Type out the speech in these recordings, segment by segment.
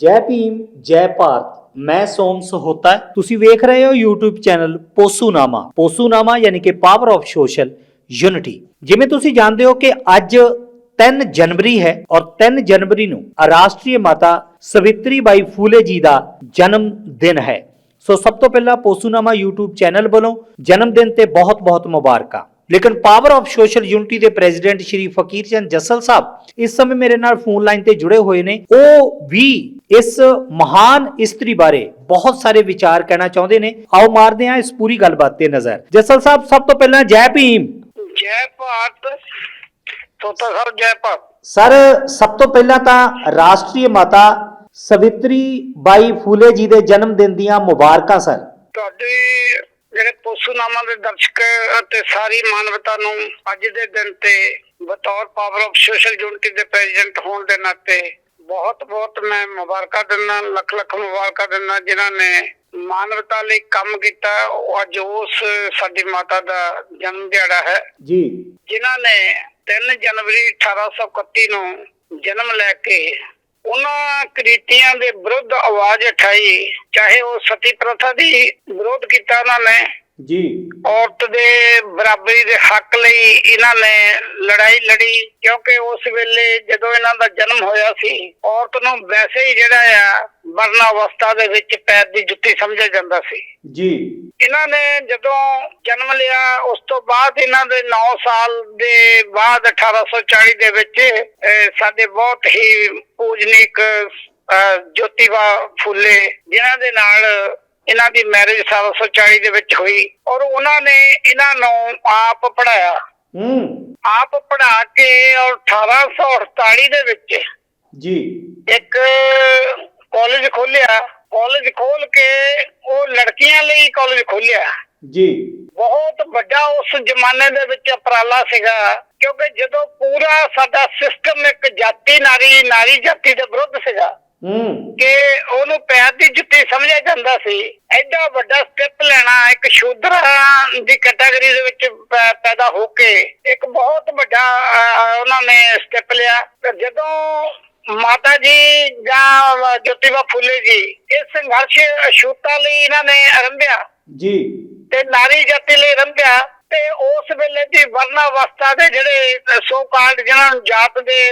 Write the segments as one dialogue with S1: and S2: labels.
S1: ਜੈ ਭੀਮ, ਜੈ ਭਾਰਤ, ਮੈਂ ਸੋਮ ਸਹੋਤਾ। ਤੁਸੀਂ ਵੇਖ ਰਹੇ ਹੋ YouTube ਚੈਨਲ ਪੋਸੂਨਾਮਾ। ਪੋਸੂਨਾਮਾ ਯਾਨੀ ਕਿ ਪਾਵਰ ਆਫ ਸੋਸ਼ਲ ਯੂਨਿਟੀ ਜਿਵੇਂ ਤੁਸੀਂ ਜਾਣਦੇ ਹੋ ਕਿ ਅੱਜ 3 ਜਨਵਰੀ ਹੈ ਔਰ 3 ਜਨਵਰੀ ਨੂੰ ਰਾਸ਼ਟਰੀ ਮਾਤਾ ਸਵਿਤਰੀ ਬਾਈ ਫੂਲੇ ਜੀ ਦਾ ਜਨਮ ਦਿਨ ਹੈ। ਸੋ ਸਭ ਤੋਂ ਪਹਿਲਾਂ ਪੋਸੂਨਾਮਾ YouTube ਚੈਨਲ ਵੱਲੋਂ ਜਨਮ ਦਿਨ ਤੇ ਬਹੁਤ-ਬਹੁਤ ਮੁਬਾਰਕਾਂ। ਲੇਕਿਨ ਪਾਵਰ ਆਫ ਸੋਸ਼ਲ ਯੂਨਿਟੀ ਦੇ ਪ੍ਰੈਜ਼ੀਡੈਂਟ ਸ਼੍ਰੀ ਫਕੀਰ ਚੰਦ ਜੱਸਲ ਸਾਹਿਬ ਇਸ ਸਮੇਂ ਮੇਰੇ ਨਾਲ ਫੋਨ ਲਾਈਨ ਤੇ ਜੁੜੇ ਹੋਏ ਨੇ। ਉਹ ਵੀ ਇਸ ਮਹਾਨ ਇਸਤਰੀ ਬਾਰੇ ਬਹੁਤ ਸਾਰੇ ਵਿਚਾਰ ਕਹਿਣਾ ਚਾਹੁੰਦੇ ਨੇ। ਆਓ ਮਾਰਦੇ ਹਾਂ ਇਸ ਪੂਰੀ ਗੱਲਬਾਤ ਤੇ ਨਜ਼ਰ। ਜੱਸਲ ਸਾਹਿਬ ਸਭ ਤੋਂ ਪਹਿਲਾਂ ਜੈ ਭੀਮ।
S2: ਜੈ ਭਾਰਤ। ਤੋਤਾ ਸਰ ਜੈ ਭਾਰਤ।
S1: ਸਰ ਸਭ ਤੋਂ ਪਹਿਲਾਂ ਤਾਂ ਰਾਸ਼ਟਰੀ ਮਾਤਾ ਸਵਿਤਰੀ ਬਾਈ ਫੂਲੇ ਜੀ ਦੇ ਜਨਮ ਦਿਨ ਦੀਆਂ ਮੁਬਾਰਕਾਂ ਸਰ।
S2: ਤੁਹਾਡੇ ਜਿਹੜੇ ਪੋਸੂਨਾਮਾ ਦੇ ਦਰਸ਼ਕ ਅਤੇ ਸਾਰੀ ਮਾਨਵਤਾ ਨੂੰ ਅੱਜ ਦੇ ਦਿਨ ਤੇ ਬਤੌਰ ਪਾਵਰ ਆਫ ਸੋਸ਼ਲ ਯੂਨਿਟੀ ਦੇ ਪ੍ਰੈਜ਼ੀਡੈਂਟ ਹੋਣ ਦੇ ਨਾਤੇ ਬਹੁਤ ਬਹੁਤ ਮੈਂ ਮੁਬਾਰਕਾਂ ਦਿੰਦਾ ਲੱਖ ਲੱਖ ਮੁਬਾਰਕਾਂ ਦਿੰਦਾ ਜਿਨ੍ਹਾਂ ਨੇ ਮਾਨਵਤਾ ਲਈ ਕੰਮ ਕੀਤਾ। ਉਹ ਅੱਜ ਉਸ ਸਾਡੀ ਮਾਤਾ ਦਾ ਜਨਮ ਦਿਹਾੜਾ ਹੈ।
S1: ਜੀ।
S2: ਜਿਨ੍ਹਾਂ ਨੇ 3 ਜਨਵਰੀ 1831 ਨੂੰ ਜਨਮ ਲੈ ਕੇ ਉਹਨਾਂ ਕ੍ਰਿਤੀਆਂ ਦੇ ਵਿਰੁੱਧ ਆਵਾਜ਼ ਉਠਾਈ, ਚਾਹੇ ਉਹ ਸਤੀ ਪ੍ਰਥਾ ਦੀ ਵਿਰੋਧ ਕੀਤਾ ਉਹਨਾਂ ਨੇ
S1: ਜੀ।
S2: ਔਰਤ ਦੇ ਬਰਾਬਰੀ ਦੇ ਹੱਕ ਲਈ ਇਹਨਾਂ ਨੇ ਲੜਾਈ ਲੜੀ ਕਿਉਂਕਿ ਉਸ ਵੇਲੇ ਜਦੋਂ ਇਹਨਾਂ ਦਾ ਜਨਮ ਹੋਇਆ ਸੀ ਔਰਤ ਨੂੰ ਵੈਸੇ ਹੀ ਜਿਹੜਾ ਆ ਵਰਨਾ ਅਵਸਥਾ ਦੇ ਵਿੱਚ ਪੈਰ ਦੀ ਜੁੱਤੀ ਸਮਝਿਆ ਜਾਂਦਾ ਸੀ।
S1: ਜੀ।
S2: ਇਹਨਾਂ ਨੇ ਜਦੋਂ ਜਨਮ ਲਿਆ ਉਸ ਤੋਂ ਬਾਅਦ ਇਹਨਾਂ ਦੇ 9 ਸਾਲ ਦੇ ਬਾਅਦ 1840 ਦੇ ਵਿੱਚ ਸਾਡੇ ਬਹੁਤ ਹੀ ਪੂਜਨੀਕ ਜੋਤੀਬਾ ਫੁੱਲੇ ਜਿਨ੍ਹਾਂ ਦੇ ਨਾਲ ਇਹਨਾਂ ਦੀ ਮੈਰਿਜ 1840 ਦੇ ਵਿੱਚ ਹੋਈ ਔਰ ਉਹਨਾਂ ਨੇ ਇਹਨਾਂ ਨੂੰ ਆਪ ਪੜਾਇਆ
S1: ਹੂੰ।
S2: ਆਪ ਪੜਾ ਕੇ ਔਰ 1848 ਦੇ ਵਿੱਚ
S1: ਜੀ।
S2: ਇੱਕ ਕਾਲਜ ਖੋਲਿਆ ਕਾਲਜ ਖੋਲ ਕੇ ਉਹ ਲੜਕੀਆਂ ਲਈ ਕਾਲਜ ਖੋਲਿਆ
S1: ਜੀ।
S2: ਬਹੁਤ ਵੱਡਾ ਉਸ ਜ਼ਮਾਨੇ ਦੇ ਵਿੱਚ ਉਪਰਾਲਾ ਸੀਗਾ ਕਿਉਂਕਿ ਜਦੋਂ ਪੂਰਾ ਸਾਡਾ ਸਿਸਟਮ ਇੱਕ ਜਾਤੀ ਨਾਰੀ ਨਾਰੀ ਜਾਤੀ ਦੇ ਵਿਰੁੱਧ ਸੀਗਾ
S1: ਹੂੰ।
S2: ਕਿ ਉਹਨੂੰ ਪੈਰ ਦੀ ਜੁੱਤੀ ਸਮਝਿਆ ਜਾਂਦਾ ਸੀ। ਐਡਾ ਵੱਡਾ ਸਟੈਪ ਲੈਣਾ ਇੱਕ ਸ਼ੂਦਰਾਂ ਦੀ ਕੈਟਾਗਰੀ ਦੇ ਵਿੱਚ ਪੈਦਾ ਹੋ ਕੇ ਇੱਕ ਬਹੁਤ ਵੱਡਾ ਉਹਨਾਂ ਨੇ ਸਟੈਪ ਲਿਆ। ਜਦੋਂ ਮਾਤਾ ਜੀ ਜਾਂ ਜੋਤੀਬਾ ਫੁੱਲੇ ਜੀ ਇਹ ਸੰਘਰਸ਼ ਅਛੂਤਾ ਲਈ ਇਹਨਾਂ ਨੇ ਆਰੰਭਿਆ।
S1: ਜੀ।
S2: ਤੇ ਨਾਰੀ ਜਾਤੀ ਲਈ ਰੰਭਿਆ ਤੇ ਉਸ ਵੇਲੇ ਦੀ ਵਰਨਾ ਅਵਸਥਾ ਦੇ ਜਿਹੜੇ ਸੋ ਕਾਲਡ ਜਿਹਨਾਂ ਨੂੰ ਜਾਤ ਦੇ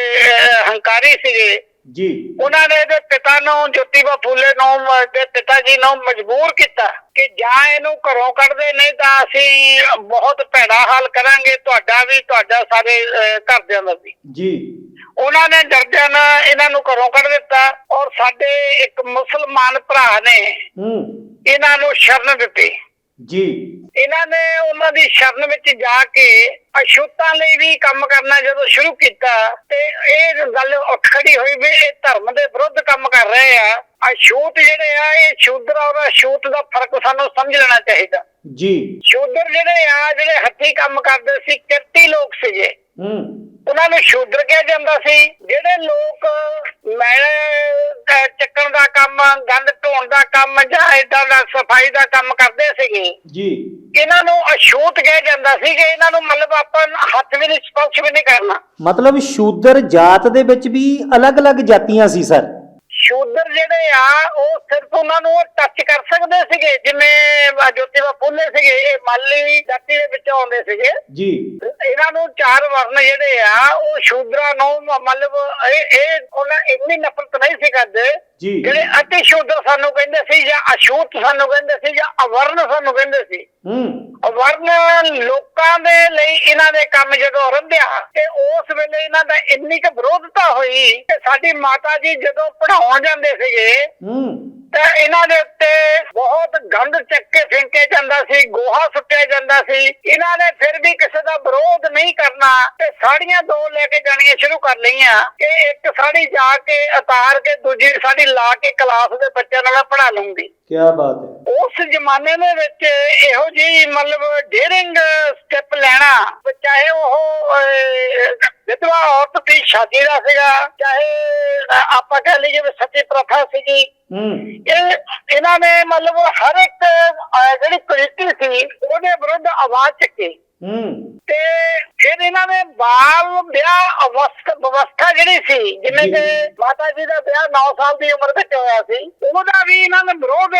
S2: ਹੰਕਾਰੀ ਸੀਗੇ
S1: ਜੀ।
S2: ਉਹਨਾਂ ਨੇ ਇਹਦੇ ਪਿਤਾ ਨੂੰ ਜੋਤੀਬਾ ਫੂਲੇ ਨੂੰ ਦੇ ਪਿਤਾ ਜੀ ਨੂੰ ਮਜਬੂਰ ਕੀਤਾ ਕਿ ਜਾਂ ਇਹਨੂੰ ਘਰੋਂ ਕੱਢਦੇ ਨਹੀਂ ਤਾਂ ਅਸੀਂ ਬਹੁਤ ਭੈੜਾ ਹਾਲ ਕਰਾਂਗੇ ਤੁਹਾਡਾ ਵੀ ਤੁਹਾਡਾ ਸਾਰੇ ਘਰਦਿਆਂ ਦਾ ਵੀ।
S1: ਜੀ।
S2: ਉਹਨਾਂ ਨੇ ਡਰਦਿਆਂ ਨਾਲ ਇਹਨਾਂ ਨੂੰ ਘਰੋਂ ਕੱਢ ਦਿੱਤਾ ਔਰ ਸਾਡੇ ਇੱਕ ਮੁਸਲਮਾਨ ਭਰਾ ਨੇ
S1: ਹੂੰ।
S2: ਇਹਨਾਂ ਨੂੰ ਸ਼ਰਨ ਦਿੱਤੀ।
S1: ਜੀ।
S2: ਇਹਨਾਂ ਨੇ ਉਹਨਾਂ ਦੀ ਸ਼ਰਨ ਵਿੱਚ ਜਾ ਕੇ ਅਛੂਤਾਂ ਲਈ ਵੀ ਕੰਮ ਕਰਨਾ ਜਦੋਂ ਸ਼ੁਰੂ ਕੀਤਾ ਤੇ ਇਹ ਗੱਲ ਉੱਠ ਖੜੀ ਹੋਈ ਵੀ ਇਹ ਧਰਮ ਦੇ ਵਿਰੁੱਧ ਕੰਮ ਕਰ ਰਹੇ ਆ। ਅਛੂਤ ਜਿਹੜੇ ਆ ਇਹ ਸ਼ੂਦਰ ਔਰ ਅਛੂਤ ਦਾ ਫ਼ਰਕ ਸਾਨੂੰ ਸਮਝ ਲੈਣਾ ਚਾਹੀਦਾ।
S1: ਜੀ।
S2: ਸ਼ੂਦਰ ਜਿਹੜੇ ਆ ਜਿਹੜੇ ਹੱਥੀਂ ਕੰਮ ਕਰਦੇ ਸੀ ਕਿਰਤੀ ਲੋਕ ਸੀਗੇ। ਉਹਨਾਂ ਨੂੰ ਸ਼ੂਦਰ ਕਿਹਾ ਜਾਂਦਾ ਸੀ ਜਿਹੜੇ ਲੋਕ ਮੈਲ ਅਹ, ਚੱਕਣ ਦਾ ਕੰਮ ਗੰਦ ਢੋਣ ਦਾ ਕੰਮ ਜਾਂ ਏਦਾਂ ਦਾ ਸਫ਼ਾਈ ਦਾ ਕੰਮ ਕਰਦੇ ਸੀਗੇ
S1: ਜੀ।
S2: ਇਹਨਾਂ ਨੂੰ ਅਛੂਤ ਕਿਹਾ ਜਾਂਦਾ ਸੀ ਕਿ ਇਹਨਾਂ ਨੂੰ ਮਤਲਬ ਆਪਾਂ ਹੱਥ ਵੀ ਨਹੀਂ ਸਪਰਸ਼ ਵੀ ਨਹੀਂ ਕਰਨਾ।
S1: ਮਤਲਬ ਸ਼ੂਦਰ ਜਾਤ ਦੇ ਵਿੱਚ ਵੀ ਅਲੱਗ-ਅਲੱਗ ਜਾਤੀਆਂ ਸੀ ਸਰ।
S2: ਸ਼ੂਦਰ ਜਿਹੜੇ ਆ ਉਹ ਸਿਰਫ ਉਹਨਾਂ ਨੂੰ ਟੱਚ ਕਰ ਸਕਦੇ ਸੀਗੇ ਜਿਵੇਂ ਜੋਤੀਬਾ ਫੁੱਲੇ ਸੀਗੇ ਇਹ ਮਾਲੀ ਜਾਤੀ ਦੇ ਵਿੱਚ ਆਉਂਦੇ ਸੀਗੇ।
S1: ਜੀ।
S2: ਇਹਨਾਂ ਨੂੰ ਚਾਰ ਵਰਨ ਜਿਹੜੇ ਆ ਉਹ ਸ਼ੂਦਰਾਂ ਨੂੰ ਮਤਲਬ ਇਹ ਇਹ ਉਹਨਾਂ ਇੰਨੀ ਨਫ਼ਰਤ ਨਹੀਂ ਸੀ ਕਰਦੇ
S1: ਜੀ।
S2: ਜਿਹੜੇ ਅਤੀ ਸ਼ੂਦਰ ਸਾਨੂੰ ਕਹਿੰਦੇ ਸੀ ਜਾਂ ਅਛੂਤ ਸਾਨੂੰ ਕਹਿੰਦੇ ਸੀ ਜਾਂ ਅਵਰਨ ਸਾਨੂੰ ਕਹਿੰਦੇ ਸੀ
S1: ਹੂੰ।
S2: ਵਰਨ ਲੋਕਾਂ ਦੇ ਲਈ ਇਹਨਾਂ ਦੇ ਕੰਮ ਜਦੋਂ ਆਰੰਭਿਆ ਤੇ ਉਸ ਵੇਲੇ ਇਹਨਾਂ ਦਾ ਇੰਨੀ ਕੁ ਵਿਰੋਧਤਾ ਹੋਈ ਕਿ ਸਾਡੀ ਮਾਤਾ ਜੀ ਜਦੋਂ ਪੜਾਉਣ ਜਾਂਦੇ ਸੀਗੇ
S1: ਹੂੰ।
S2: ਤਾਂ ਇਹਨਾਂ ਦੇ ਉੱਤੇ ਬਹੁਤ ਗੰਦ ਚੱਕ ਕੇ ਫੇਂਕੇ ਜਾਂਦਾ ਸੀ ਗੋਹਾ ਸੁੱਟਿਆ ਜਾਂਦਾ ਸੀ। ਇਹਨਾਂ ਨੇ ਫਿਰ ਵੀ ਕਿਸੇ ਦਾ ਵਿਰੋਧ ਨਹੀਂ ਕਰਨਾ ਤੇ ਸਾੜੀਆਂ ਦੋ ਲੈ ਕੇ ਜਾਣੀਆਂ ਸ਼ੁਰੂ ਕਰ ਲਈਆਂ ਕਿ ਇੱਕ ਸਾੜੀ ਜਾ ਕੇ ਉਤਾਰ ਕੇ ਦੂਜੀ ਸਾੜੀ ਲਾ ਕੇ ਕਲਾਸ ਦੇ ਬੱਚਿਆਂ ਨਾਲ ਪੜਾ ਲੂੰਗੀ
S1: ਕੀ ਬਾਤ ਹੈ।
S2: ਉਸ ਜ਼ਮਾਨੇ ਦੇ ਵਿੱਚ ਇਹੋ ਜਿਹੀ ਮਤਲਬ ਡੇਰਿੰਗ ਸਟੈਪ ਲੈਣਾ ਚਾਹੇ ਉਹ ਵਿਧਵਾ ਔਰਤ ਦੀ ਸ਼ਾਦੀ ਦਾ ਸੀਗਾ ਚਾਹੇ ਆਪਾਂ ਕਹਿ ਲਈਏ ਵੀ ਸਤੀ ਪ੍ਰਥਾ ਸੀਗੀ। ਇਹ ਇਹਨਾਂ ਨੇ ਮਤਲਬ ਹਰ ਇੱਕ ਜਿਹੜੀ ਕੁਰੀਤੀ ਸੀ ਉਹਦੇ ਵਿਰੁੱਧ ਆਵਾਜ਼ ਚੱਕੀ।
S1: ਹੂੰ
S2: ਤੇ ਫਿਰ ਇਹਨਾਂ ਦੇ ਬਾਲ ਵਿਆਹ ਅਵਸਥਾ ਵਿਵਸਥਾ ਜਿਹੜੀ ਸੀ ਜਿਵੇਂ। ਕਿ ਮਾਤਾ ਜੀ ਦਾ ਵਿਆਹ 9 ਸਾਲ ਦੀ ਉਮਰ ਵਿੱਚ ਹੋਇਆ ਸੀ ਉਹਦਾ ਵੀ ਇਹਨਾਂ ਨੇ ਵਿਰੋਧ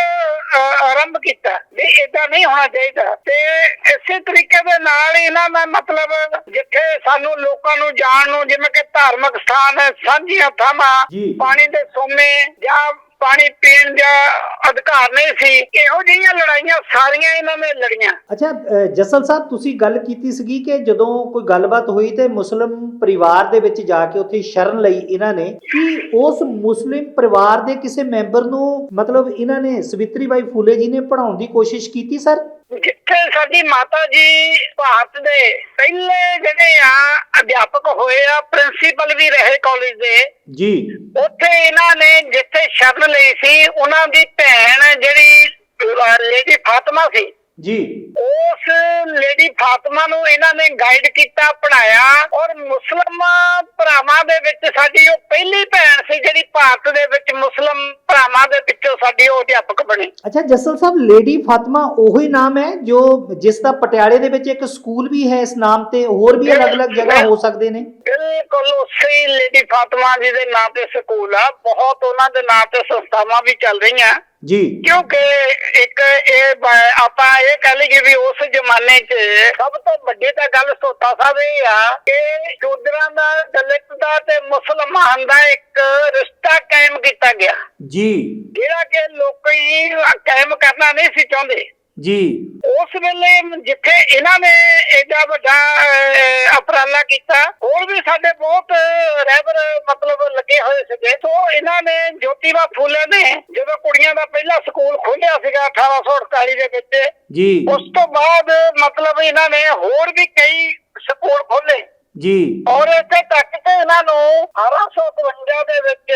S2: ਆਰੰਭ ਕੀਤਾ ਵੀ ਇਦਾਂ ਨਹੀਂ ਹੋਣਾ ਚਾਹੀਦਾ ਤੇ ਇਸੇ ਤਰੀਕੇ ਦੇ ਨਾਲ ਇਹਨਾਂ ਦਾ ਮਤਲਬ ਜਿੱਥੇ ਸਾਨੂੰ ਲੋਕਾਂ ਨੂੰ ਜਾਣ ਨੂੰ ਜਿਵੇਂ ਕਿ ਧਾਰਮਿਕ ਸਥਾਨ ਸਾਂਝੀਆਂ ਥਾਵਾਂ। ਪਾਣੀ ਦੇ ਸੋਮੇ ਜਾਂ ਪਾਣੀ ਪੀਣ ਦਾ ਅਧਿਕਾਰ ਨਹੀਂ ਸੀ। ਇਹੋ ਜਿਹੀਆਂ ਲੜਾਈਆਂ ਸਾਰੀਆਂ ਇਹਨਾਂ ਨੇ ਲੜੀਆਂ।
S1: ਅੱਛਾ ਜਸਲ ਸਾਹਿਬ, ਤੁਸੀਂ ਗੱਲ ਕੀਤੀ ਸੀਗੀ ਕਿ ਜਦੋਂ ਕੋਈ ਗੱਲਬਾਤ ਹੋਈ ਤੇ ਮੁਸਲਮ ਪਰਿਵਾਰ ਦੇ ਵਿੱਚ ਜਾ ਕੇ ਉੱਥੇ ਸ਼ਰਨ ਲਈ ਇਹਨਾਂ ਨੇ, ਕਿ ਉਸ ਮੁਸਲਿਮ ਪਰਿਵਾਰ ਦੇ ਕਿਸੇ ਮੈਂਬਰ ਨੂੰ ਮਤਲਬ ਇਹਨਾਂ ਨੇ ਸਵਿਤਰੀ ਬਾਈ ਫੂਲੇ ਜੀ ਨੇ ਪੜਾਉਣ ਦੀ ਕੋਸ਼ਿਸ਼ ਕੀਤੀ, ਸਰ?
S2: ਜਿੱਥੇ ਸਾਡੀ ਮਾਤਾ ਜੀ ਭਾਰਤ ਦੇ ਪਹਿਲੇ ਜਿਹੜੇ ਆ ਅਧਿਆਪਕ ਹੋਏ ਆ ਪ੍ਰਿੰਸੀਪਲ ਵੀ ਰਹੇ ਕਾਲਜ ਦੇ
S1: ਜੀ।
S2: ਉੱਥੇ ਇਹਨਾਂ ਨੇ ਜਿੱਥੇ ਸ਼ਰਨ ਲਈ ਸੀ ਉਹਨਾਂ ਦੀ ਭੈਣ ਜਿਹੜੀ ਲੇਡੀ ਫਾਤਮਾ ਸੀ
S1: ਜੀ।
S2: ਉਸ ਲੇਡੀ ਫਾਤਮਾ ਨੂੰ ਇਹਨਾਂ ਨੇ ਗਾਈਡ ਕੀਤਾ ਪੜਾਇਆ ਔਰ ਮੁਸਲਮ ਭਰਾਵਾਂ ਦੇ ਵਿੱਚ ਸਾਡੀ ਉਹ ਪਹਿਲੀ ਭੈਣ ਸੀ ਜਿਹੜੀ ਭਾਰਤ ਦੇ ਵਿੱਚ ਮੁਸਲਮ ਭਰਾਵਾਂ ਦੇ ਵਿੱਚੋਂ ਸਾਡੀ ਉਹ ਅਧਿਆਪਕ ਬਣੀ।
S1: ਅੱਛਾ ਜਸਲ ਸਾਹਿਬ ਲੇਡੀ ਫਾਤਮਾ ਉਹੀ ਨਾਮ ਹੈ ਜੋ ਜਿਸ ਦਾ ਪਟਿਆਲੇ ਦੇ ਵਿੱਚ ਇੱਕ ਸਕੂਲ ਵੀ ਹੈ ਇਸ ਨਾਮ ਤੇ ਹੋਰ ਵੀ ਅਲੱਗ-ਅਲੱਗ ਜਗ੍ਹਾ ਹੋ ਸਕਦੇ ਨੇ?
S2: ਬਿਲਕੁਲ ਉਸੇ ਲੇਡੀ ਫਾਤਮਾ ਜੀ ਦੇ ਨਾਂ ਤੇ ਸਕੂਲ ਆ। ਬਹੁਤ ਉਹਨਾਂ ਦੇ ਨਾਂ ਤੇ ਸੰਸਥਾਵਾਂ ਵੀ ਚੱਲ ਰਹੀਆਂ।
S1: ਜੀ।
S2: ਕਿਉਂਕਿ ਇੱਕ ਇਹ ਆਪਾਂ ਇਹ ਕਹਿ ਲਈਏ ਵੀ ਉਸ ਜ਼ਮਾਨੇ 'ਚ ਸਭ ਤੋਂ ਵੱਡੀ ਤਾਂ ਗੱਲ ਸੋਤਾ ਸਾਹਿਬ ਇਹ ਆ ਕਿ ਸ਼ੂਦਰਾਂ ਦਾ ਦਲਿਤ ਦਾ ਤੇ ਮੁਸਲਮਾਨ ਦਾ ਇੱਕ ਰਿਸ਼ਤਾ ਕਾਇਮ ਕੀਤਾ ਗਿਆ।
S1: ਜੀ।
S2: ਜਿਹੜਾ ਕਿ ਲੋਕੀ ਕਾਇਮ ਕਰਨਾ ਨਹੀਂ ਸੀ ਚਾਹੁੰਦੇ।
S1: ਜੀ।
S2: ਉਸ ਵੇਲੇ ਜਿੱਥੇ ਇਹਨਾਂ ਨੇ ਐਡਾ ਵੱਡਾ ਅਹ, ਉਪਰਾਲਾ ਕੀਤਾ ਹੋਰ ਵੀ ਸਾਡੇ ਬਹੁਤ ਰਹਿਬਰ ਮਤਲਬ ਲੱਗੇ ਹੋਏ ਸੀਗੇ। ਸੋ ਇਹਨਾਂ ਨੇ ਜੋਤੀਬਾ ਫੂਲੇ ਨੇ ਜਦੋਂ ਕੁੜੀਆਂ ਦਾ ਪਹਿਲਾ ਸਕੂਲ ਖੋਲ੍ਹਿਆ ਸੀਗਾ 1848 ਦੇ ਵਿੱਚ
S1: ਜੀ।
S2: ਉਸ ਤੋਂ ਬਾਅਦ ਮਤਲਬ ਇਹਨਾਂ ਨੇ ਹੋਰ ਵੀ ਕਈ ਸਕੂਲ ਖੋਲੇ
S1: ਜੀ।
S2: ਔਰ ਇੱਥੇ ਤੱਕ ਕਿ ਇਹਨਾਂ ਨੂੰ 1852 ਦੇ ਵਿੱਚ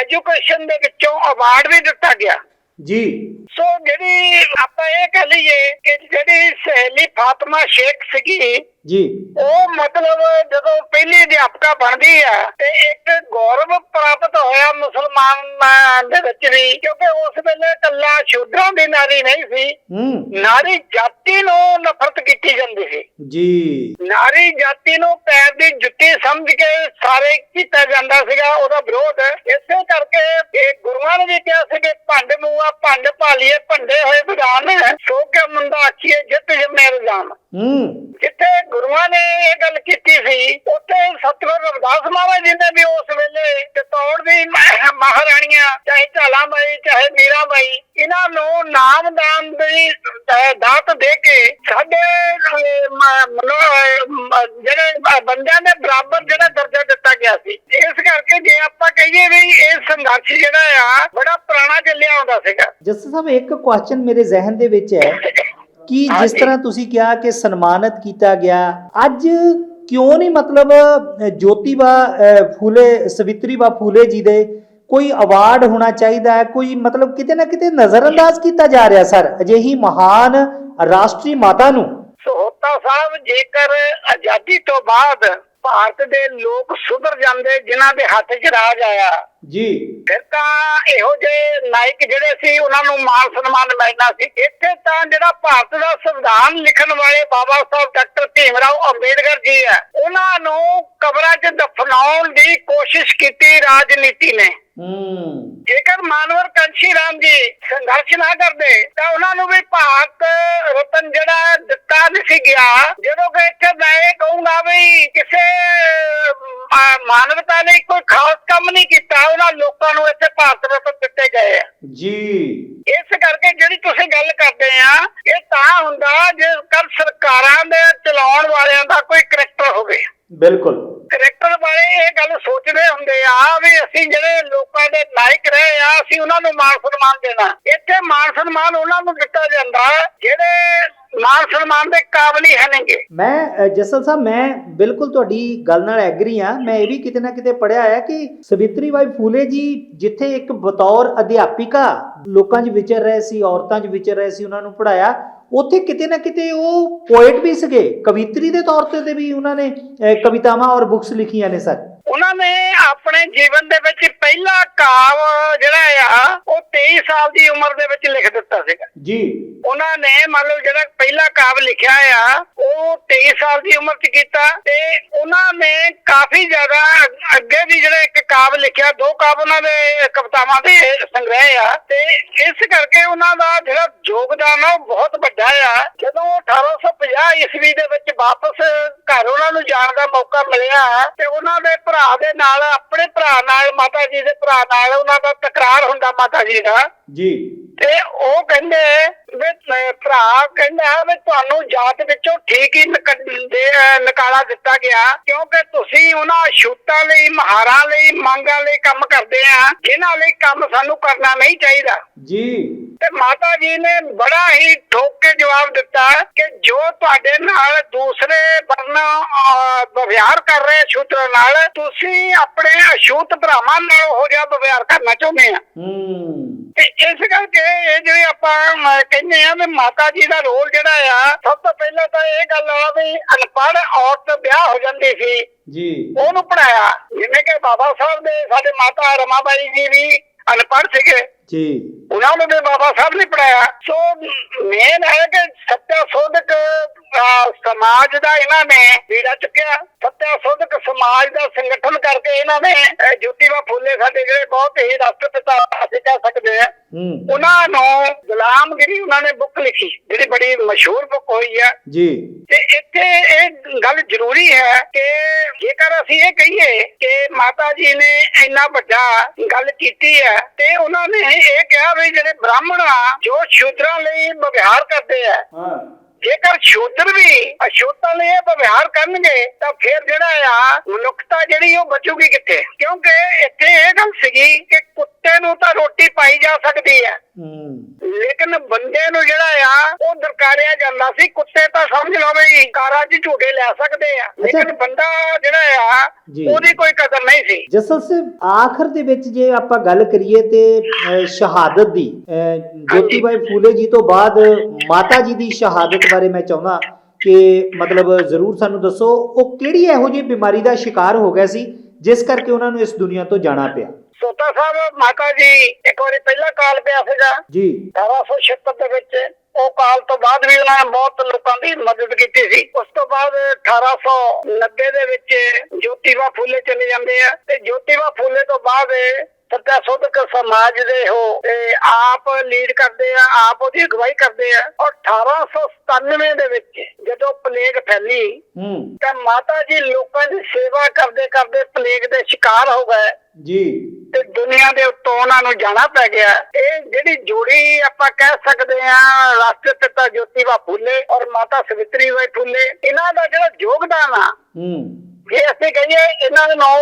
S2: ਐਜੂਕੇਸ਼ਨ ਦੇ ਵਿੱਚੋਂ ਅਵਾਰਡ ਵੀ ਦਿੱਤਾ ਗਿਆ।
S1: ਜੀ।
S2: ਸੋ ਜਿਹੜੀ ਆਪਾਂ ਇਹ ਕਹ ਲਈਏ ਕਿ ਜਿਹੜੀ ਸਹੇਲੀ ਫਾਤਮਾ ਸ਼ੇਖ ਸੀਗੀ
S1: ਜੀ।
S2: ਉਹ ਮਤਲਬ ਜਦੋਂ ਪਹਿਲੀ ਅਧਿਆਪਕਾ ਬਣਦੀ ਆ ਤੇ ਇੱਕ ਗੌਰਵ ਪ੍ਰਾਪਤ ਹੋਇਆ ਮੁਸਲਮਾਨ ਦੇ ਵਿੱਚ ਵੀ ਕਿਉਂਕਿ ਉਸ ਵੇਲੇ ਕੱਲਾ ਸ਼ੂਦਰਾਂ ਦੀ ਨਾਰੀ ਨਹੀਂ ਸੀ। ਨਾਰੀ ਜਾਤੀ ਨੂੰ ਨਫ਼ਰਤ ਕੀਤੀ ਜਾਂਦੀ ਸੀ।
S1: ਜੀ।
S2: ਨਾਰੀ ਜਾਤੀ ਨੂੰ ਪੈਰ ਦੀ ਜੁੱਤੀ ਸਮਝ ਕੇ ਸਾਰੇ ਕੀਤਾ ਜਾਂਦਾ ਸੀਗਾ ਉਹਦਾ ਵਿਰੋਧ। ਇਸੇ ਕਰਕੇ ਇਹ ਗੁਰੂਆਂ ਨੇ ਵੀ ਕਿਹਾ ਸੀ ਕਿ ਭੰਡ ਮੂਆ ਭੰਡ ਭਾਲੀਏ ਭੰਡੇ ਹੋਏ ਵਿਧਾਨ ਸੋ ਕੇ ਮੰਦਾ ਆਖੀਏ ਜਿੱਤ ਜਮੇ ਰਜਾਨ
S1: ਹੂੰ।
S2: ਜਿੱਥੇ ਗੁਰੂਆਂ ਨੇ ਇਹ ਗੱਲ ਕੀਤੀ ਸੀ, ਉੱਥੇ ਸਤਿਗੁਰ ਰਵਿਦਾਸ ਮਹਾਰਾਜ ਜੀ ਨੇ ਵੀ ਉਸ ਵੇਲੇ ਚਤੌੜ ਦੀ ਮਹਾਰਾਣੀਆਂ, ਚਾਹੇ ਝਾਲਾ ਮਾਈ ਚਾਹੇ ਮੀਰਾ ਮਾਈ ਇਹਨਾਂ ਨੂੰ ਨਾਮਦਾਨ ਦੀ ਦਾਤ ਦੇ ਕੇ ਸਾਡੇ ਜਿਹੜੇ ਬੰਦਿਆਂ ਦੇ ਬਰਾਬਰ ਜਿਹੜਾ ਦਰਜਾ ਦਿੱਤਾ ਗਿਆ ਸੀ। ਇਸ ਕਰਕੇ ਜੇ ਆਪਾਂ ਕਹੀਏ ਵੀ ਇਹ ਸੰਘਰਸ਼ ਜਿਹੜਾ ਆ, ਬੜਾ ਪੁਰਾਣਾ ਚੱਲਿਆ ਆਉਂਦਾ ਸੀਗਾ।
S1: ਜਸਟਿਸ ਸਾਹਿਬ, ਇੱਕ ਕੁਐਸਚਨ ਮੇਰੇ ਜ਼ਿਹਨ ਦੇ ਵਿੱਚ ਹੈ। ਕਿ ਜਿਸ। ਤਰ੍ਹਾਂ ਤੁਸੀਂ ਕਿਹਾ ਕਿ ਸਨਮਾਨਿਤ ਕੀਤਾ ਗਿਆ ਅੱਜ ਕਿਉਂ ਨਹੀਂ ਮਤਲਬ ਜੋਤੀਬਾ ਫੂਲੇ ਸਵਿਤਰੀਬਾ ਫੂਲੇ ਜੀ ਦੇ ਕੋਈ ਅਵਾਰਡ ਹੋਣਾ ਚਾਹੀਦਾ ਹੈ ਕੋਈ ਮਤਲਬ ਕਿਤੇ ਨਾ ਕਿਤੇ ਨਜ਼ਰਅੰਦਾਜ਼ ਕੀਤਾ ਜਾ ਰਿਹਾ ਸਰ ਅਜਿਹੀ ਮਹਾਨ ਰਾਸ਼ਟਰੀ ਮਾਤਾ ਨੂੰ
S2: ਸਹੋਤਾ ਸਾਹਿਬ ਜੇਕਰ ਆਜ਼ਾਦੀ ਤੋਂ ਬਾਅਦ ਭਾਰਤ ਦੇ ਲੋਕ ਸੁਧਰ ਜਾਂਦੇ ਜਿਨ੍ਹਾਂ ਦੇ ਹੱਥ 'ਚ ਰਾਜ ਆਇਆ।
S1: ਜੀ।
S2: ਫਿਰ ਤਾਂ ਇਹੋ ਜਿਹੇ ਨਾਇਕ ਜਿਹੜੇ ਸੀ ਉਹਨਾਂ ਨੂੰ ਮਾਨ ਸਨਮਾਨ ਮਿਲਣਾ ਸੀ। ਇੱਥੇ ਤਾਂ ਜਿਹੜਾ ਭਾਰਤ ਦਾ ਸੰਵਿਧਾਨ ਲਿਖਣ ਵਾਲੇ ਬਾਬਾ ਸਾਹਿਬ ਡਾਕਟਰ ਭੀਮ ਰਾਓ ਅੰਬੇਡਕਰ ਜੀ ਆ ਉਹਨਾਂ ਨੂੰ ਕਬਰਾਂ 'ਚ ਦਫਨਾਉਣ ਦੀ ਕੋਸ਼ਿਸ਼ ਕੀਤੀ ਰਾਜਨੀਤੀ ਨੇ।
S1: ਹੂੰ
S2: ਜੇਕਰ ਮਾਨਵਰ ਕੰਸ਼ੀ ਰਾਮ ਜੀ ਸੰਘਰਸ਼ ਨਾ ਕਰਦੇ ਤਾਂ ਉਹਨਾਂ ਨੂੰ ਵੀ ਭਾਰਤ ਰਤਨ ਜਿਹੜਾ ਦਿੱਤਾ ਨਹੀਂ ਸੀ ਗਿਆ। ਜਦੋਂ ਕਿ ਇੱਥੇ ਮੈਂ ਇਹ ਕਹੂੰਗਾ ਵੀ ਕਿਸੇ ਮਾਨਵਤਾ ਨੇ ਕੋਈ ਖਾਸ ਕੰਮ ਨਹੀਂ ਕੀਤਾ ਉਹਨਾਂ ਲੋਕਾਂ ਨੂੰ ਇੱਥੇ ਭਾਰਤ ਰਤਨ ਦਿੱਤੇ ਗਏ ਆ।
S1: ਜੀ।
S2: ਇਸ ਕਰਕੇ ਜਿਹੜੀ ਤੁਸੀਂ ਗੱਲ ਕਰਦੇ ਆ ਇਹ ਤਾਂ ਹੁੰਦਾ ਜੇ ਕਰ ਸਰਕਾਰਾਂ ਦੇ ਚਲਾਉਣ ਵਾਲਿਆਂ ਦਾ ਕੋਈ ਕਰੈਕਟਰ ਹੋਵੇ।
S1: ਬਿਲਕੁਲ।
S2: ਕਰੈਕਟਰ ਬਾਰੇ ਇਹ ਗੱਲ ਸੋਚਦੇ ਹੁੰਦੇ ਆ ਵੀ ਅਸੀਂ ਜਿਹੜੇ ਲੋਕਾਂ ਦੇ ਲਾਇਕ ਰਹੇ ਆ ਅਸੀਂ ਉਹਨਾਂ ਨੂੰ ਮਾਨ ਸਨਮਾਨ ਦੇਣਾ। ਇੱਥੇ ਮਾਨ ਸਨਮਾਨ ਉਹਨਾਂ ਨੂੰ ਦਿੱਤਾ ਜਾਂਦਾ ਜਿਹੜੇ ਮਾਨ ਸਨਮਾਨ ਦੇ ਕਾਬਲ ਹੀ ਹੈ ਨਹੀਂਗੇ
S1: ਮੈਂ ਜਸਲ ਸਾਹਿਬ ਮੈਂ ਬਿਲਕੁਲ ਤੁਹਾਡੀ ਗੱਲ ਨਾਲ ਐਗਰੀ ਆ। ਮੈਂ ਇਹ ਵੀ ਕਿਤੇ ਨਾ ਕਿਤੇ ਪੜਿਆ ਹੈ ਕਿ ਸਵਿਤਰੀ ਬਾਈ ਫੂਲੇ ਜੀ ਜਿੱਥੇ ਇੱਕ ਬਤੌਰ ਅਧਿਆਪਿਕਾ ਲੋਕਾਂ 'ਚ ਵਿਚਰ ਰਹੇ ਸੀ ਔਰਤਾਂ 'ਚ ਵਿਚਰ ਰਹੇ ਸੀ ਉਹਨਾਂ ਨੂੰ ਪੜਾਇਆ ਉੱਥੇ ਕਿਤੇ ਨਾ ਕਿਤੇ ਉਹ ਪੋਇਟ ਵੀ ਸੀਗੇ, ਕਵਿਤਰੀ ਦੇ ਤੌਰ ਤੇ ਵੀ ਉਹਨਾਂ ਨੇ ਕਵਿਤਾਵਾਂ ਔਰ ਬੁੱਕਸ ਲਿਖੀਆਂ ਨੇ ਸਰ।
S2: ਉਹਨਾਂ ਨੇ ਆਪਣੇ ਜੀਵਨ ਦੇ ਵਿੱਚ ਪਹਿਲਾ ਕਾਵ ਜਿਹੜਾ ਆ ਉਹ 23 ਸਾਲ ਦੀ ਉਮਰ ਦੇ ਵਿੱਚ ਲਿਖ ਦਿੱਤਾ ਸੀਗਾ।
S1: ਜੀ।
S2: ਉਹਨਾਂ ਨੇ ਮੰਨ ਲਓ ਜਿਹੜਾ ਪਹਿਲਾ ਕਾਵ ਲਿਖਿਆ ਆ ਉਹ 23 ਸਾਲ ਦੀ ਉਮਰ 'ਚ ਕੀਤਾ ਤੇ ਉਹਨਾਂ ਨੇ ਕਾਫੀ ਜ਼ਿਆਦਾ ਅੱਗੇ ਵੀ ਜਿਹੜਾ ਇੱਕ ਕਾਵ ਲਿਖਿਆ ਦੋ ਕਾਵ ਉਹਨਾਂ ਦੇ ਕਵਿਤਾਵਾਂ ਦੇ ਸੰਗ੍ਰਹਿ ਆ ਤੇ ਇਸ ਕਰਕੇ ਉਹਨਾਂ ਦਾ ਜਿਹੜਾ ਯੋਗਦਾਨ ਆ ਉਹ ਬਹੁਤ ਵੱਡਾ ਆ। ਜਦੋਂ ਉਹ 1850 ਈਸਵੀ ਦੇ ਵਿੱਚ ਵਾਪਸ ਘਰ ਉਹਨਾਂ ਨੂੰ ਜਾਣ ਦਾ ਮੌਕਾ ਮਿਲਿਆ ਤੇ ਉਹਨਾਂ ਦੇ ਭਰਾ ਦੇ ਨਾਲ ਆਪਣੇ ਭਰਾ ਨਾਲ ਮਾਤਾ ਜੀ ਦੇ ਭਰਾ ਨਾਲ ਉਹਨਾਂ ਦਾ ਤਕਰਾਰ ਹੁੰਦਾ ਮਾਤਾ ਜੀ ਦਾ।
S1: ਜੀ।
S2: ਤੇ ਉਹ ਕਹਿੰਦੇ ਵੀ ਭਰਾ ਕਹਿੰਦਾ ਵੀ ਤੁਹਾਨੂੰ ਜਾਤ ਵਿੱਚੋਂ ਠੀਕ ਹੀ ਨਿਕਾਲਾ ਦਿੱਤਾ ਗਿਆ। ਕਿਉਂਕਿ ਤੁਸੀਂ ਉਹਨਾਂ ਅਛੂਤਾਂ ਲਈ ਮਹਾਰਾਂ ਲਈ ਮੰਗਾਂ ਲਈ ਕੰਮ ਕਰਦੇ ਆ। ਜਿਨ੍ਹਾਂ ਲਈ ਕੰਮ ਸਾਨੂੰ ਕਰਨਾ ਨਹੀਂ ਚਾਹੀਦਾ।
S1: ਜੀ।
S2: ਤੇ ਮਾਤਾ ਜੀ ਨੇ ਬੜਾ ਹੀ ਠੋਕ ਕੇ ਜਵਾਬ ਦਿੱਤਾ ਕਿ ਜੋ ਤੁਹਾਡੇ ਨਾਲ ਦੂਸਰੇ ਵਰਨ ਵਿਵਹਾਰ ਕਰ ਰਹੇ ਸ਼ੂਦਰ ਨਾਲ ਤੁਸੀਂ ਆਪਣੇ ਅਛੂਤ ਭਰਾਵਾਂ ਨਾਲ ਉਹ ਜਿਹਾ ਵਿਵਹਾਰ ਕਰਨਾ ਚਾਹੁੰਦੇ ਆ।
S1: ਹੂੰ।
S2: ਤੇ ਇਸ ਕਰਕੇ ਇਹ ਜਿਹੜੇ ਆਪਾਂ ਕਹਿੰਦੇ ਆ ਵੀ ਮਾਤਾ ਜੀ ਦਾ ਰੋਲ ਜਿਹੜਾ ਆ ਸਭ ਤੋਂ ਪਹਿਲਾਂ ਤਾਂ ਇਹ ਗੱਲ ਆ ਵੀ ਅਨਪੜ੍ਹ ਔਰਤ ਵਿਆਹ ਹੋ ਜਾਂਦੀ ਸੀ।
S1: ਜੀ।
S2: ਉਹਨੂੰ ਪੜਾਇਆ ਜਿਵੇਂ ਕਿ ਬਾਬਾ ਸਾਹਿਬ ਦੇ ਸਾਡੇ ਮਾਤਾ ਰਮਾਬਾਈ ਜੀ ਵੀ ਅਨਪੜ੍ਹ ਸੀਗੇ।
S1: ਜੀ।
S2: ਉਹਨਾਂ ਨੂੰ ਵੀ ਬਾਬਾ ਸਾਹਿਬ ਨੇ ਪੜਾਇਆ। ਸੋ ਮੇਨ ਹੈ ਕਿ ਸੱਤਿਆ ਸੋਧਕ ਸਮਾਜ ਦਾ ਇਹਨਾਂ ਨੇ ਵੀੜਾ ਚੁੱਕਿਆ। ਸੱਤਿਆ ਸੋਧਕ ਸਮਾਜ ਦਾ ਸੰਗਠਨ ਕਰਕੇ ਇਹਨਾਂ ਨੇ ਜੋਤੀਬਾ ਫੂਲੇ ਸਾਡੇ ਜਿਹੜੇ ਬਹੁਤ ਹੀ ਰਾਸ਼ਟਰਪਿਤਾ ਅਸੀਂ ਕਹਿ ਸਕਦੇ ਆ
S1: ਹੂੰ।
S2: ਉਹਨਾਂ ਨੂੰ ਗੁਲਾਮਗਿਰੀ ਉਹਨਾਂ ਨੇ ਬੁੱਕ ਲਿਖੀ ਜਿਹੜੀ ਬੜੀ ਮਸ਼ਹੂਰ ਬੁੱਕ ਹੋਈ ਆ।
S1: ਜੀ।
S2: ਤੇ ਇੱਥੇ ਇਹ ਗੱਲ ਜ਼ਰੂਰੀ ਹੈ ਕਿ ਜੇਕਰ ਅਸੀਂ ਇਹ ਕਹੀਏ ਕਿ ਮਾਤਾ ਜੀ ਨੇ ਇੰਨਾ ਵੱਡਾ ਗੱਲ ਕੀਤੀ ਹੈ ਤੇ ਉਹਨਾਂ ਨੇ ਇਹ ਕਿਹਾ ਵੀ ਜਿਹੜੇ ਬ੍ਰਾਹਮਣ ਆ ਜੋ ਸ਼ੂਦਰਾਂ ਲਈ ਵਿਵਹਾਰ ਕਰਦੇ ਆ
S1: ਹਾਂ।
S2: ਜੇਕਰ ਸ਼ੂਦਰ ਵੀ ਅਸ਼ੂਤਾਂ ਲਈ ਵਿਵਹਾਰ ਕਰਨਗੇ ਤਾਂ ਫਿਰ ਜਿਹੜਾ ਆ ਮਨੁੱਖਤਾ ਜਿਹੜੀ ਉਹ ਬਚੂਗੀ ਕਿੱਥੇ? ਕਿਉਂਕਿ ਇੱਥੇ ਇਹ ਗੱਲ ਸੀਗੀ ਕਿ ਕੁੱਤੇ ਨੂੰ ਤਾਂ ਰੋਟੀ ਪਾਈ ਜਾ ਸਕਦੀ ਹੈ। ਲੇਕਿਨ ਬੰਦੇ ਨੂੰ ਜਿਹੜਾ ਆ ਉਹ ਦਰਕਾਰਿਆ ਜਾਂਦਾ ਸੀ। ਕੁੱਤੇ ਤਾਂ ਸਮਝ ਲਓ ਵੀ ਕਾਰਾਂ 'ਚ ਝੂਟੇ ਲੈ ਸਕਦੇ ਆ। ਲੇਕਿਨ ਬੰਦਾ ਜਿਹੜਾ ਆ। ਉਹਦੀ ਕੋਈ ਕਦਰ ਨਹੀਂ ਸੀ।
S1: ਜਸਲ ਸਾਹਿਬ ਆਖਰ ਦੇ ਵਿੱਚ ਜੇ ਆਪਾਂ ਗੱਲ ਕਰੀਏ ਤੇ ਸ਼ਹਾਦਤ ਦੀ ਅਹ, ਜੋਤੀਬਾਈ ਫੂਲੇ ਜੀ ਤੋਂ ਬਾਅਦ ਮਾਤਾ ਜੀ ਦੀ ਸ਼ਹਾਦਤ ਬਾਰੇ ਮੈਂ ਚਾਹੁੰਦਾ ਕਿ ਮਤਲਬ ਜ਼ਰੂਰ ਸਾਨੂੰ ਦੱਸੋ ਉਹ ਕਿਹੜੀ ਇਹੋ ਜਿਹੀ ਬਿਮਾਰੀ ਦਾ ਸ਼ਿਕਾਰ ਹੋ ਗਿਆ ਸੀ ਜਿਸ ਕਰਕੇ ਉਹਨਾਂ ਨੂੰ ਇਸ ਦੁਨੀਆ ਤੋਂ ਜਾਣਾ ਪਿਆ?
S2: ਸੋਤਾ ਸਾਹਿਬ ਮਾਤਾ ਜੀ ਇੱਕ ਵਾਰੀ ਪਹਿਲਾ ਕਾਲ ਪਿਆ ਸੀਗਾ।
S1: ਜੀ।
S2: 1876 ਦੇ ਵਿੱਚ ਉਹ ਕਾਲ ਤੋਂ ਬਾਅਦ ਵੀ ਉਹਨਾਂ ਨੇ ਬਹੁਤ ਲੋਕਾਂ ਦੀ ਮਦਦ ਕੀਤੀ ਸੀ। ਉਸ ਤੋਂ ਬਾਅਦ 1890 ਦੇ ਵਿੱਚ ਜੋਤੀਬਾ ਫੂਲੇ ਚਲੇ ਜਾਂਦੇ ਆ ਤੇ ਜੋਤੀਬਾ ਫੂਲੇ ਤੋਂ ਬਾਅਦ ਸੱਤਾ ਸੋਧਕ ਸਮਾਜ ਦੇ ਉਹ ਤੇ ਆਪ ਲੀਡ ਕਰਦੇ ਆ ਆਪ ਉਹਦੀ ਅਗਵਾਈ ਕਰਦੇ ਆ। ਔਰ 1897 ਦੇ ਵਿੱਚ ਜਦੋਂ ਪਲੇਗ ਫੈਲੀ
S1: ਹੂੰ।
S2: ਤਾਂ ਮਾਤਾ ਜੀ ਲੋਕਾਂ ਦੀ ਸੇਵਾ ਕਰਦੇ ਕਰਦੇ ਪਲੇਗ ਦੇ ਸ਼ਿਕਾਰ ਹੋ ਗਏ।
S1: ਜੀ।
S2: ਤੇ ਦੁਨੀਆ ਦੇ ਉੱਤੋਂ ਉਹਨਾਂ ਨੂੰ ਜਾਣਾ ਪੈ ਗਿਆ। ਇਹ ਜਿਹੜੀ ਜੋੜੀ ਆਪਾਂ ਕਹਿ ਸਕਦੇ ਆ ਰਾਸ਼ਟਰਪਿਤਾ ਜੋਤੀਬਾ ਫੂਲੇ ਔਰ ਮਾਤਾ ਸਵਿਤਰੀ ਬਾਈ ਫੂਲੇ ਇਹਨਾਂ ਦਾ ਜਿਹੜਾ ਯੋਗਦਾਨ ਆ
S1: ਹੂੰ।
S2: ਜੇ ਅਸੀਂ ਕਹੀਏ ਇਹਨਾਂ ਦੇ ਨਾਮ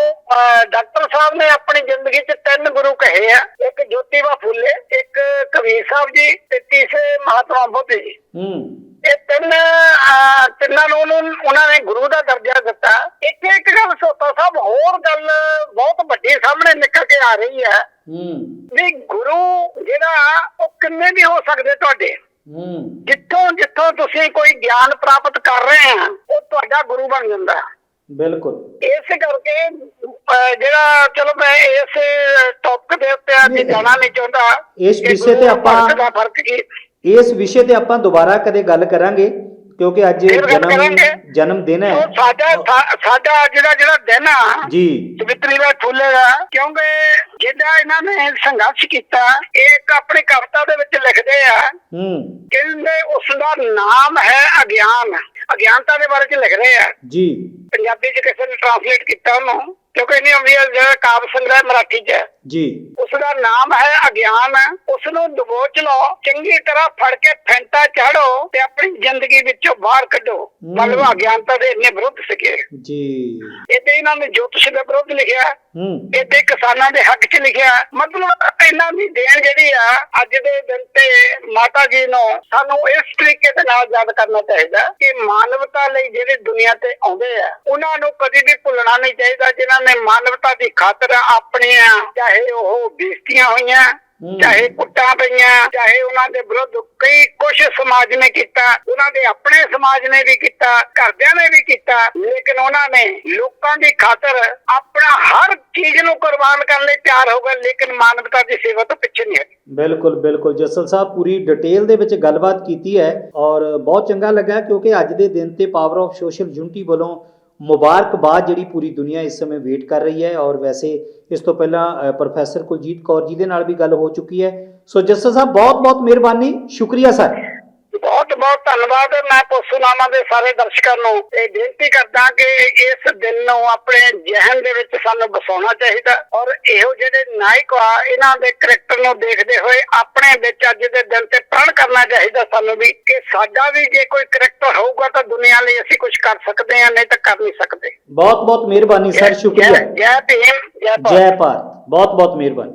S2: ਡਾਕਟਰ ਸਾਹਿਬ ਨੇ ਆਪਣੀ ਜ਼ਿੰਦਗੀ 'ਚ ਤਿੰਨ ਗੁਰੂ ਕਹੇ ਆ ਇੱਕ ਜੋਤੀਬਾ ਫੂਲੇ ਇੱਕ ਕਬੀਰ ਸਾਹਿਬ ਜੀ ਤੇ ਤੀਸਰੇ ਮਹਾਤਮਾ ਬੁੱਧ ਜੀ।
S1: ਹੂੰ।
S2: ਇਹ ਤਿੰਨ ਤਿੰਨਾਂ ਨੂੰ ਉਹਨੂੰ- ਨੇ ਗੁਰੂ ਦਾ ਦਰਜਾ ਦਿੱਤਾ। ਇੱਕ ਇੱਕ ਗੱਲ ਸੋਤਾ ਸਾਹਿਬ ਹੋਰ ਗੱਲ ਬਹੁਤ ਵੱਡੀ ਸਾਹਮਣੇ ਨਿਕਲ ਕੇ ਆ ਰਹੀ ਹੈ।
S1: ਹੂੰ।
S2: ਵੀ ਗੁਰੂ ਜਿਹੜਾ ਉਹ ਕਿੰਨੇ ਵੀ ਹੋ ਸਕਦੇ ਤੁਹਾਡੇ?
S1: ਹੂੰ।
S2: ਜਿੱਥੋਂ ਜਿੱਥੋਂ ਤੁਸੀਂ ਕੋਈ ਗਿਆਨ ਪ੍ਰਾਪਤ ਕਰ ਰਹੇ ਆ ਉਹ ਤੁਹਾਡਾ ਗੁਰੂ ਬਣ ਜਾਂਦਾ। ਹੈ।
S1: ਬਿਲਕੁਲ।
S2: ਇਸ ਕਰਕੇ ਜਿਹੜਾ ਚਲੋ ਮੈਂ ਇਸ ਟੌਪਿਕ ਦੇ ਉੱਤੇ ਅੱਜ ਜਾਣਾ ਨਹੀਂ ਚਾਹੁੰਦਾ
S1: ਇਸ ਵਿਸ਼ੇ ਤੇ ਆਪਾਂ-
S2: ਦਾ ਫ਼ਰਕ ਕੀ
S1: ਇਸ ਵਿਸ਼ੇ ਤੇ ਆਪਾਂ ਦੁਬਾਰਾ ਕਦੇ ਗੱਲ ਕਰਾਂਗੇ ਕਿਉਂਕਿ ਅੱਜ
S2: ਫਿਰ ਗੱਲ
S1: ਜਨਮ
S2: ਕਰਾਂਗੇ।
S1: ਜਨਮ ਦਿਨ ਹੈ।
S2: ਉਹ ਸਾਡਾ ਸਾ- ਸਾਡਾ ਜਿਹੜਾ ਜਿਹੜਾ ਦਿਨ ਆ
S1: ਜੀ।
S2: ਸਵਿਤਰੀ ਦਾ ਫੁੱਲੇਗਾ ਕਿਉਂਕਿ ਜਿਹੜਾ ਇਹਨਾਂ ਨੇ ਸੰਘਰਸ਼ ਕੀਤਾ ਇਹ ਇੱਕ ਆਪਣੀ ਕਵਿਤਾ ਦੇ ਵਿੱਚ ਲਿਖਦੇ ਆ।
S1: ਹੂੰ।
S2: ਕਹਿੰਦੇ ਉਸ ਦਾ ਨਾਮ ਹੈ ਅਗਿਆਨ। ਅਗਿਆਨਤਾ ਦੇ ਬਾਰੇ ਚ ਲਿਖ ਰਹੇ ਆ।
S1: ਜੀ।
S2: ਪੰਜਾਬੀ ਚ ਕਿਸੇ ਨੇ ਟ੍ਰਾਂਸਲੇਟ ਕੀਤਾ ਉਹਨੂੰ ਕਿਉਂਕਿ ਇਹਨੇ ਹੈ ਜਿਹੜਾ ਕਾਵ ਸੰਗ੍ਰਹਿ ਮਰਾਠੀ ਚ। ਹੈ
S1: ਜੀ।
S2: ਉਸ ਦਾ ਨਾਮ ਹੈ ਅਗਿਆਨ। ਉਸ ਨੂੰ ਦਬੋਚ ਲਓ ਚੰਗੀ ਤਰ੍ਹਾਂ ਫੜ ਕੇ ਫੈਂਟਾ ਚਾੜੋ ਤੇ ਆਪਣੀ ਜ਼ਿੰਦਗੀ ਵਿੱਚੋਂ ਬਾਹਰ ਕੱਢੋ। ਮਤਲਬ ਅਗਿਆਨਤਾ ਦੇ ਇੰਨੇ ਵਿਰੁੱਧ ਸੀਗੇ।
S1: ਜੀ।
S2: ਇਹਦੇ ਇਹਨਾਂ ਨੇ ਜੋਤਿਸ਼ ਦੇ ਵਿਰੁੱਧ ਲਿਖਿਆ। ਇੱਥੇ ਕਿਸਾਨਾਂ ਦੇ ਹੱਕ 'ਚ ਲਿਖਿਆ। ਮਤਲਬ ਇਹਨਾਂ ਦੀ ਦੇਣ ਜਿਹੜੀ ਆ ਅੱਜ ਦੇ ਦਿਨ ਤੇ ਮਾਤਾ ਜੀ ਨੂੰ ਸਾਨੂੰ ਇਸ ਤਰੀਕੇ ਦੇ ਨਾਲ ਯਾਦ ਕਰਨਾ ਚਾਹੀਦਾ ਕਿ ਮਾਨਵਤਾ ਲਈ ਜਿਹੜੇ ਦੁਨੀਆ ਤੇ ਆਉਂਦੇ ਆ ਉਹਨਾਂ ਨੂੰ ਕਦੀ ਵੀ ਭੁੱਲਣਾ ਨਹੀਂ ਚਾਹੀਦਾ। ਜਿਨ੍ਹਾਂ ਨੇ ਮਾਨਵਤਾ ਦੀ ਖਾਤਰ ਆਪਣੀਆਂ ਚਾਹੇ ਉਹ ਬੇਇੱਜ਼ਤੀਆਂ ਹੋਈਆਂ। ਚਾਹੇ ਕੁੱਟਾਂ ਪਈਆਂ ਚਾਹੇ ਉਹਨਾਂ ਦੇ ਵਿਰੁੱਧ ਕਈ ਕੁਛ ਸਮਾਜ ਨੇ ਕੀਤਾ ਉਹਨਾਂ ਦੇ ਆਪਣੇ ਸਮਾਜ ਨੇ ਵੀ ਕੀਤਾ ਘਰਦਿਆਂ ਨੇ ਵੀ ਕੀਤਾ ਲੇਕਿਨ ਉਹਨਾਂ ਨੇ ਲੋਕਾਂ ਦੀ ਖਾਤਰ ਆਪਣਾ ਹਰ ਚੀਜ਼ ਨੂੰ ਕੁਰਬਾਨ ਕਰਨ ਲਈ ਤਿਆਰ ਹੋ ਗਏ ਲੇਕਿਨ ਮਾਨਵਤਾ ਦੀ ਸੇਵਾ ਤੋਂ ਪਿੱਛੇ ਨਹੀਂ ਹਟੇ
S1: ਬਿਲਕੁਲ ਬਿਲਕੁਲ ਜਸਲ ਸਾਹਿਬ ਪੂਰੀ ਡਿਟੇਲ ਦੇ ਵਿੱਚ ਗੱਲਬਾਤ ਕੀਤੀ ਹੈ ਔਰ ਬਹੁਤ ਚੰਗਾ ਲੱਗਾ ਕਿਉਂਕਿ ਅੱਜ ਦੇ ਦਿਨ ਤੇ ਪਾਵਰ ਆਫ ਸੋਸ਼ਲ ਯੂਨਿਟੀ ਵੱਲੋਂ ਮੁਬਾਰਕਬਾਦ ਜਿਹੜੀ ਪੂਰੀ ਦੁਨੀਆ ਇਸ ਸਮੇਂ ਵੇਟ ਕਰ ਰਹੀ ਹੈ ਔਰ ਵੈਸੇ ਇਸ ਤੋਂ ਪਹਿਲਾਂ ਪ੍ਰੋਫੈਸਰ ਕੁਲਜੀਤ ਕੌਰ ਜੀ ਦੇ ਨਾਲ ਵੀ ਗੱਲ ਹੋ ਚੁੱਕੀ ਹੈ। ਸੋ ਜਸਲ ਸਾਹਿਬ ਬਹੁਤ ਬਹੁਤ ਮਿਹਰਬਾਨੀ। ਸ਼ੁਕਰੀਆ ਸਰ।
S2: ਬਹੁਤ ਬਹੁਤ ਧੰਨਵਾਦ। ਮੈਂ ਪੋਸੂਨਾਮਾ ਦੇ ਸਾਰੇ ਦਰਸ਼ਕਾਂ ਨੂੰ ਇਹ ਬੇਨਤੀ ਕਰਦਾ ਕਿ ਇਸ ਦਿਨ ਨੂੰ ਆਪਣੇ ਜ਼ਿਹਨ ਦੇ ਵਿੱਚ ਸਾਨੂੰ ਬਸਾਉਣਾ ਚਾਹੀਦਾ। ਔਰ ਇਹੋ ਜਿਹੜੇ ਨਾਇਕ ਆ ਇਹਨਾਂ ਦੇ ਕਰੈਕਟਰ ਨੂੰ ਦੇਖਦੇ ਹੋਏ ਆਪਣੇ ਵਿੱਚ ਅੱਜ ਦੇ ਦਿਨ ਤੇ ਪ੍ਰਣ ਕਰਨਾ ਚਾਹੀਦਾ ਸਾਨੂੰ ਵੀ ਕਿ ਸਾਡਾ ਵੀ ਜੇ ਕੋਈ ਕਰੈਕਟਰ ਹੋਊਗਾ ਤਾਂ ਦੁਨੀਆ ਲਈ ਅਸੀਂ ਕੁਝ ਕਰ ਸਕਦੇ ਹਾਂ ਨਹੀਂ ਤਾਂ ਕਰ ਨਹੀਂ ਸਕਦੇ।
S1: ਬਹੁਤ ਬਹੁਤ ਮਿਹਰਬਾਨੀ ਸਰ ਸ਼ੁਕਰੀਆ।
S2: ਜੈ- ਭੀਮ
S1: ਜੈ ਭਾਰਤ। ਬਹੁਤ ਬਹੁਤ ਮਿਹਰਬਾਨੀ।